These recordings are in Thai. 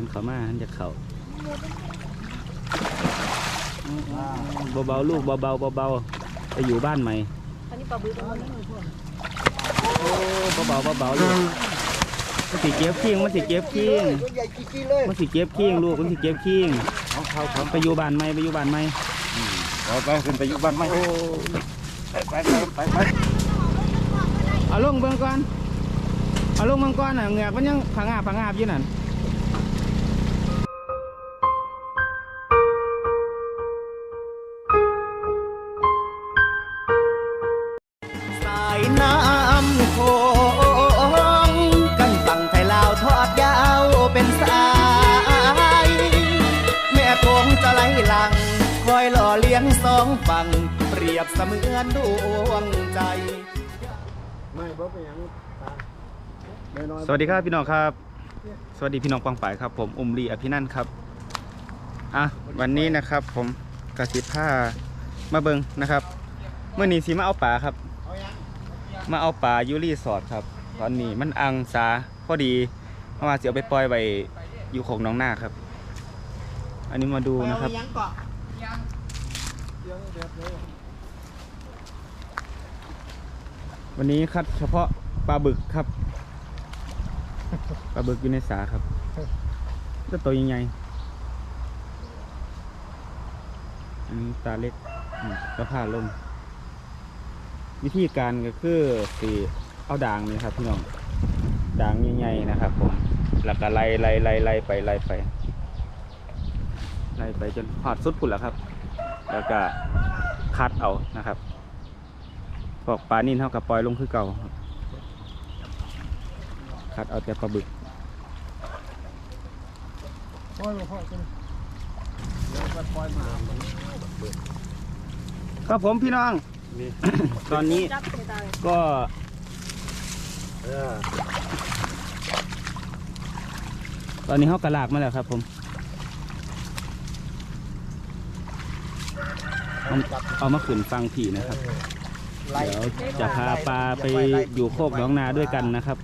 นเขามาหันจะเขาเบาๆลูกเบาๆเบาๆไปอยู่บ้านใหม่อันนี้ปลาบึกตรงนี้โอ้เบาๆเบาๆลูกมันสิเก็บขี้งมันสิเก็บขี้งตัวใหญ่จี้ๆเลยมันสิเก็บขี้งลูกมันสิเก็บขี้งเอาเข้าเขาไปอยู่บ้านใหม่ไปอยู่บ้านใหม่ไปไปขึ้นไปอยู่บ้านไหมโอ้ไปไปไปไปเอาลงเบิ่งก่อนเอาลงเบิ่งก่อนน่ะเหงือกมันยังผางาบผางาบอยู่นั่น เลี้ยงสองฝั่งเปรียบเสมือนดวงใจ ไม่บ่เป็นยังน้อยสวัสดีครับพี่น้องครับ สวัสดีพี่น้องปองป่ายครับ ผมอุ้มรีอภินันท์ครับอะวันนี้นะครับผมกระสิผ้ามาเบิงนะครับเมื่อนี้สีมาเอาป่าครับ มาเอาป่ายูรีสอร์ทครับ ตอนนี้มันอังสาพอดีเมื่อวานเสียไปปล่อยไว้อยู่ของน้องหน้าครับ อันนี้มาดูนะครับ วันนี้คัดเฉพาะปลาบึกครับ ปลาบึกอยู่ในสาครับก็ตัวยังไงอันนี้ตาเล็กก็ผ่าลง วิธีการก็คือสีเอาด่างนี่ครับพี่น้องด่างใหญ่ๆนะครับผมแล้วก็ไล่ไล่ไล่ไล่ไปไล่ไปไล่ไปจนหอดสุดพุ่นแล้วครับ แล้วก็คัดเอานะครับพวกปลานิ่นเท่ากับปล่อยลงคือเก่าคัดเอาแต่ปลาบึกปล่อยบ่พ่อจังเดี๋ยวก็ปล่อยมาครับผมพี่น้อง ตอนนี้ก็ตอนนี้เขากระลากมาแล้วครับผม เอาเอามาขืนฟังผีนะครับไล่เดี๋ยวจะพาปลาไปอยู่โคกหน้องนาด้วยกันนะครับ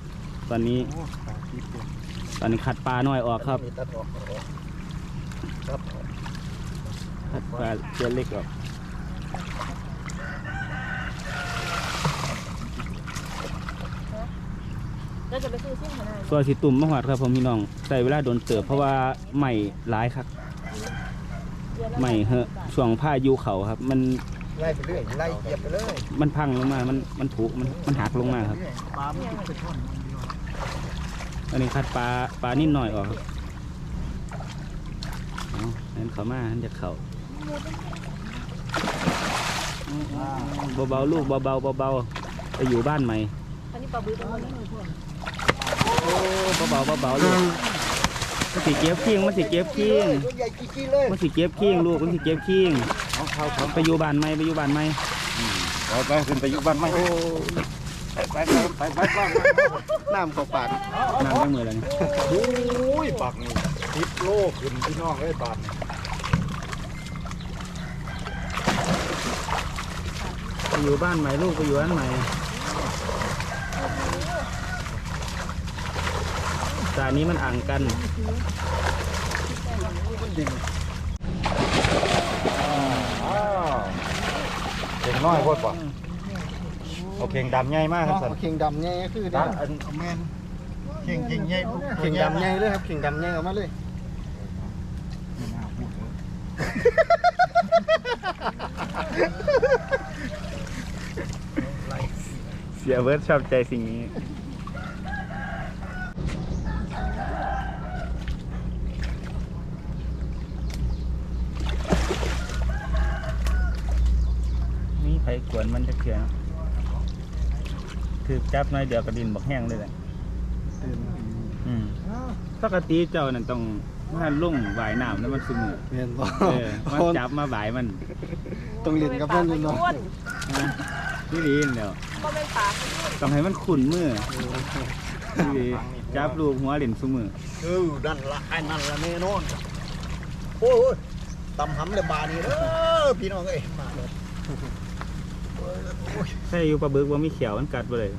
ตอนนี้โอ้ตาคิดดูตอนนี้ขัดปลาน้อยออกครับมีตัดออกครับขัดปลาเตัวเล็กออกเราจะไปซื้อซิ่งมาได้ตัวสีตุ่มมะหอดครับผมพี่น้องใส่เวลาโดนเติบเพราะว่าใหม่ร้ายครับ ใหม่เหอะช่วงผ้ายุเขาครับ มันไล่ไปเรื่อยไล่เหยียบไปเลยมันพังลงมา มันมันถูกมันมันหักลงมาครับ ปลามันติดไปท่อนอันนี้คัดปลาปลานิดหน่อยออกครับเอาอันเขามาอันจะเขาเบาๆลูกเบาๆเบาๆไปอยู่บ้านใหม่อันนี้ปลาบึกตรงนี้โอ้เบาๆเบาๆลูก มันสิเก็บขี้งมันสิเก็บขี้งตัวใหญ่จี้ๆเลยมันสิเก็บขี้งลูกมันสิเก็บขี้งเอาเข้าเขาไปอยู่บ้านใหม่ไปอยู่บ้านใหม่ไปไปขึ้นไปอยู่บ้านไหมโอ้ไปไปไปไปไปน้ำเข้าปากน้ำจังมือแล้วนี่โอ้ยปากนี่ทิพโลขึ้นพี่น้องเอ้ยบาทนี่ไปอยู่บ้านใหม่ลูกไปอยู่บ้านใหม่ แต่อันนี้มันอ่างกันอ้าวเข่งน้อยโคตรป่ะเอาเข่งดำใหญ่มากครับสันเข่งดำใหญ่คือตาเด้ออันแมนเข่งเข่งใหญ่เข่งดำใหญ่เลยครับเข่งดำใหญ่ออกมาเลยเสียเวิร์ดชอบใจสิ่งนี้ กวนมันจะเขียนถือจับน้อยเดียวกระดินบักแห้งเลยแหละอืมปกติเจ้านั่นต้องมาลุ่งหวายน้ำแล้วมันสมือเห็นบ่เออมันจับมาหวายมันต้องเล่นกับมันเลยเนาะนะนี่ดีเดี๋ยวก็เป็นปลาต้องให้มันขุนมือนี่ดีจับลูกหัวเหรียญสมือเออนั่นละไอ้นั่นละแน่นอนโอ้ยตำหำเลยบานี่เด้อพี่น้องเอ้ยมาเลย ถ้าอยู่ปลาบึกว่ามีเขียวมันกัดไปเลย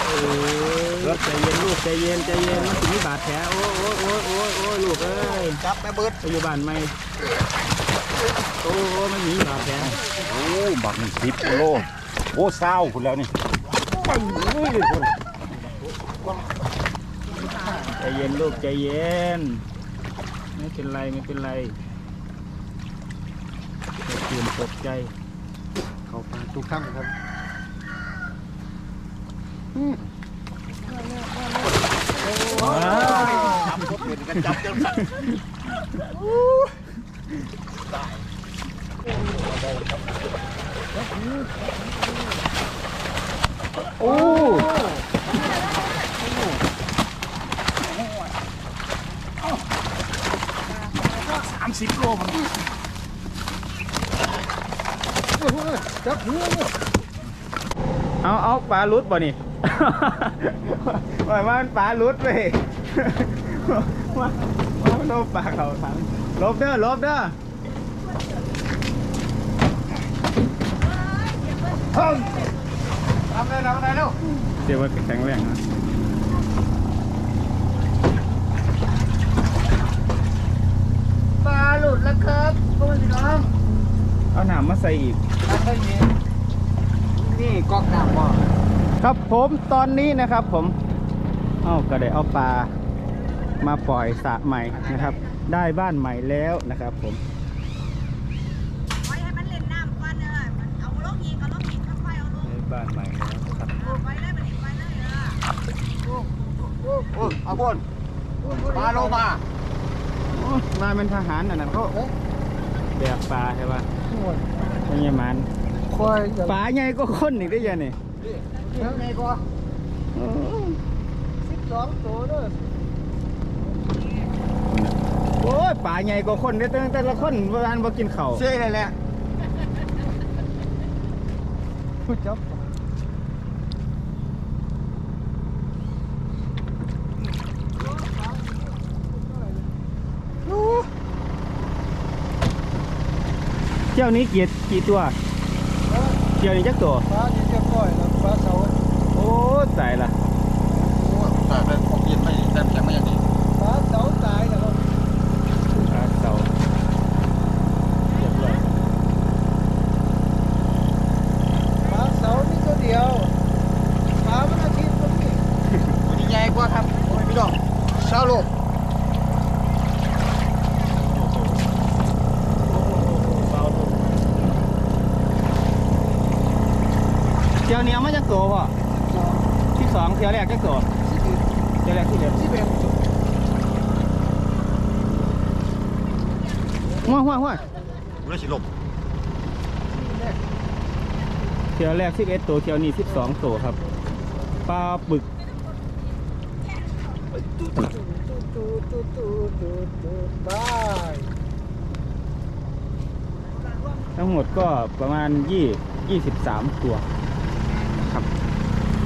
โอ้ยรถใจเย็นลูกใจเย็นใจเย็นมันถึงมีบาดแผลโอ้โอ้โอ้โอ้โอ้ลูกเอ้ยจับแม่เบิดไปอยู่บ้านไหมโอ้โอ้มันมีบาดแผลโอ้บักนี่สิบโลโอ้เศร้าคุณแล้วนี่ใจเย็นลูกใจเย็น ไม่เป็นไรไม่เป็นไรอย่า ตื่นตกใจ เขาปลาทุกค่ำครับว้าวจับคนอื่นกันจับจนสั่นโอ้สามสิบโลมัน จับเนื้อเอาเอาปลาลุดบ่นี่ว่ามันปลาลุดเลยว่าว่าโลบปลาเขาถังลบเด้อลบเด้อทำได้ทำได้แล้วเดี๋ยวมันแข็งแรงนะปลาหลุดแล้วครับพวกพี่น้องเอาหนามมาใส่อีกทำได้ยิ นนี่กอกน้ำบ่ครับผมตอนนี้นะครับผมเอาก็ได้เอาปลามาปล่อยสระใหม่นะครับ ได้บ้านใหม่แล้วนะครับผมไว้ให้มันเล่นน้ำก่อนเด้อมันเอาลงอีกเอาลงอีกค่อยๆเอาลงได้บ้านใหม่แล้วครับเอาไว้เลยมันอีกไว้เลยเด้อโอ้เอาบนปลาโลมาโอ้มาเป็นทหารอันนั้นเขาแบกปลาใช่ป่ะ ไม่ใช่มันคอยอย่างปลาใหญ่ก็คนอีกได้ยังนี่เท่าไงก็สิบสองตัวเด้อโอ้ยปลาใหญ่ก็คนได้อแต่แต่ละคนเวลาบ่กินข้าวเชื่อเลยแหละผู้จับ เจ้านี้กี่กี่ตัว เจ้านี้จักตัว ปลาที่จะปล่อยแล้วปลาเสา โอ้ตายละ แต่เป็นของกินไม่แต่แข็งไม่อย่างนี้ ปลาเสาตายแล้วครับ ปลาเสาเรียบร้อย ปลาเสานี่ตัวเดียวปลามันอาทิตย์ก็มี วันนี้ใหญ่กว่าครับโอ้ยพี่น้องเศร้าโล เที่ยวนี้เอามาจากตัวพ่อที่สองเที่ยวแรกจากตัวเที่ยวแรกที่เดียวสิบเอ็ดหัวหัวหัวเรื่องสิลมเที่ยวแรกสิบเอ็ดตัวเที่ยวนี้สิบสองตัวครับปลาปึกตูตูตูตูตูตูบายทั้งหมดก็ประมาณยี่ยี่สิบสามตัว ครับ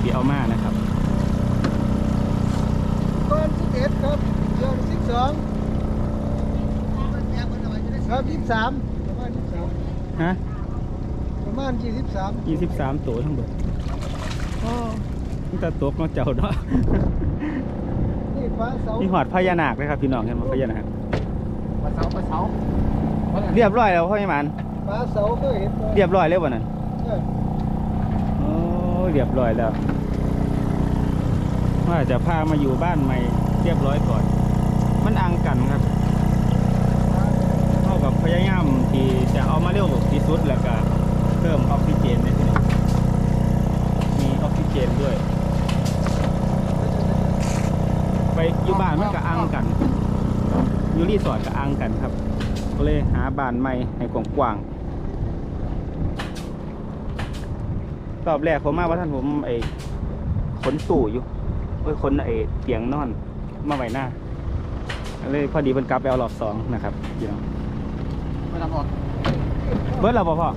เดี๋ยวเอามานะครับก้อนสิบเอ็ดครับเดือนสิบสองครับยี่สิบสามประมาณยี่สิบสามฮะประมาณยี่สิบสามยี่สิบสามตัวทั้งหมดนี่ตาตกเนาะเจ้าเนาะนี่ปลาเสามีหอดพญานาคเลยครับพี่น้องเห็นไหมพญานาคปลาเสาปลาเสาเรียบร้อยแล้วพ่อใหญ่หมันปลาเสาก็เห็นว่าเรียบร้อยแล้ววันนั้นเออโอ้ เรียบร้อยแล้ว ว่าจะพามาอยู่บ้านใหม่เรียบร้อยก่อน มันอังกันครับเท่ากับพยายามที่จะเอามาเร็วที่สุดแล้วก็เพิ่มออกซิเจนในที่นี้มีออกซิเจนด้วย ไปอยู่บ้านมันก็อังกันอยู่รีสอร์ทก็อังกันครับ ก็เลยหาบ้านใหม่ให้กว้างๆ รอบแรกผมมาว่าท่านผมไอ้ขนตู่อยู่เอ้ยขนไอ้เตียงนอน มาไว้หน้าก็เลยพอดีเพิ่นกลับไปเอารอบสองนะครับพี่น้องไม่ทำหมดเบิร์ดเราบ่พ่อ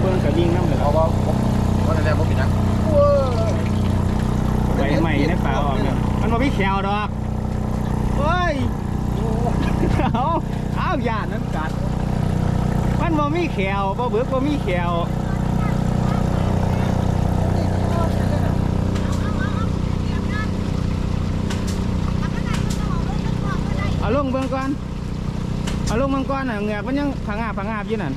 เบิร์ดกับวิ่งน้ำเลยเอาว่าว่าแต่แรกผมผิดนะใบใหม่ในป่าออกเนี่ยมันบ่มีแขวดอกเฮ้ยเอาเอาหยาดนั้นกัด มันบ่มีแขวบ่เบิกบ่มีแขวเอาลงเบื้องก่อนเอาลงเบื้องก่อนน่ะเหงือกมันยังผางาผางาบอยู่นั่น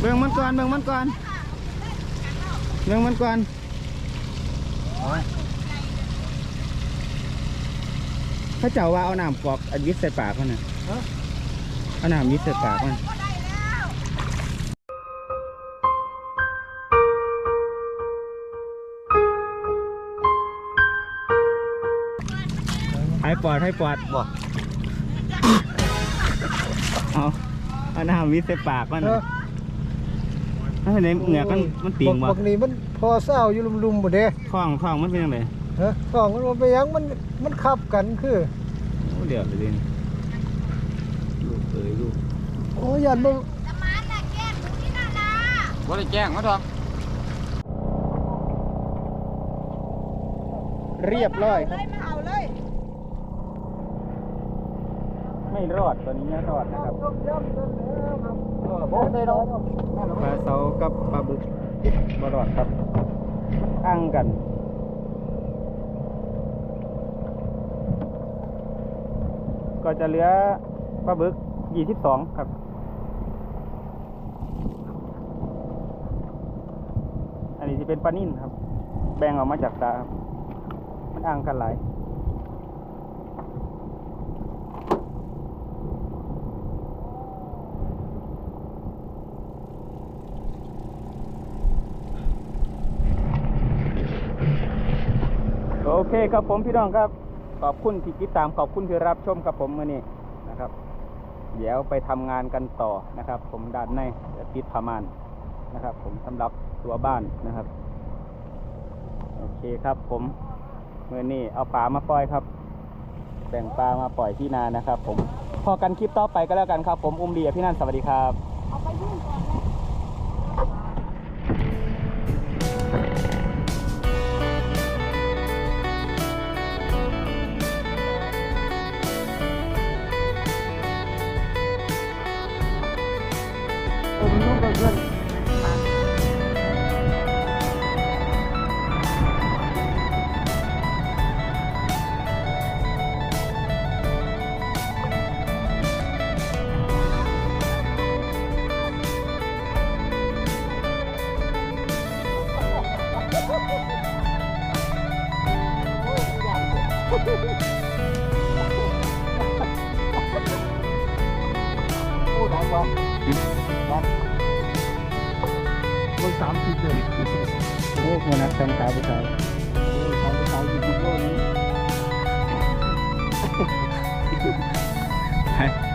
เบื้องมันก่อนเบื้องมันก่อนเบื้องมันก่อน พระเจ้าว่าเอาน้ำกรอกอันวิทย์ใส่ปากมันน่ะเอาน้ำวิทย์ใส่ปากมันให้ปอดให้ปอดบ่เอาเอาน้ำวิทย์ใส่ปากมันเออถ้าในเหงือกมันมันติ่งบ่บักนี้มันพอเศร้าอยู่ลุมๆบ่เด้ท้องท้องมันเป็นยังไง ฮะสองมันบ่ไปหยังมันมันขับกันคือ โอ้เดี๋ยวไปดิลูกเอ้ยลูกโอ้ยันบ่จะมาน่ะแก้ดูที่นั่นนะว่าได้แจ้งมาดอกเรียบร้อยครับเลยมาเอาเลยไม่รอดตัวนี้ไม่รอดนะครับต้มยำนั่นแหละครับเออบ่ได้ดอกปลาเสากับปลาบึกบรอดครับอ้างกัน ก็จะเหลือปลาบึกยี่สิบสองครับ อันนี้จะเป็นปลานิ่นครับ แบ่งออกมาจากตาครับ มันอ้างกันหลายโอเคครับผมพี่น้องครับ ขอบคุณที่ติดตามขอบคุณที่รับชมกับผมมื่อนี้นะครับ เดี๋ยวไปทำงานกันต่อนะครับ ผมด้านในจะติดพามานนะครับ ผมสำหรับตัวบ้านนะครับ โอเคครับ ผมเมื่อนี้เอาปลามาปล่อยครับแบ่งปลามาปล่อยที่นานะครับ ผมพอกันคลิปต่อไปก็แล้วกันครับ ผมอุ้มเดียพี่นันสวัสดีครับ โอ้ดังว่ะเบิ่ง30เดือนโอ้โหนักทำตาผู้ชายทางทางอยู่ที่โน่นไป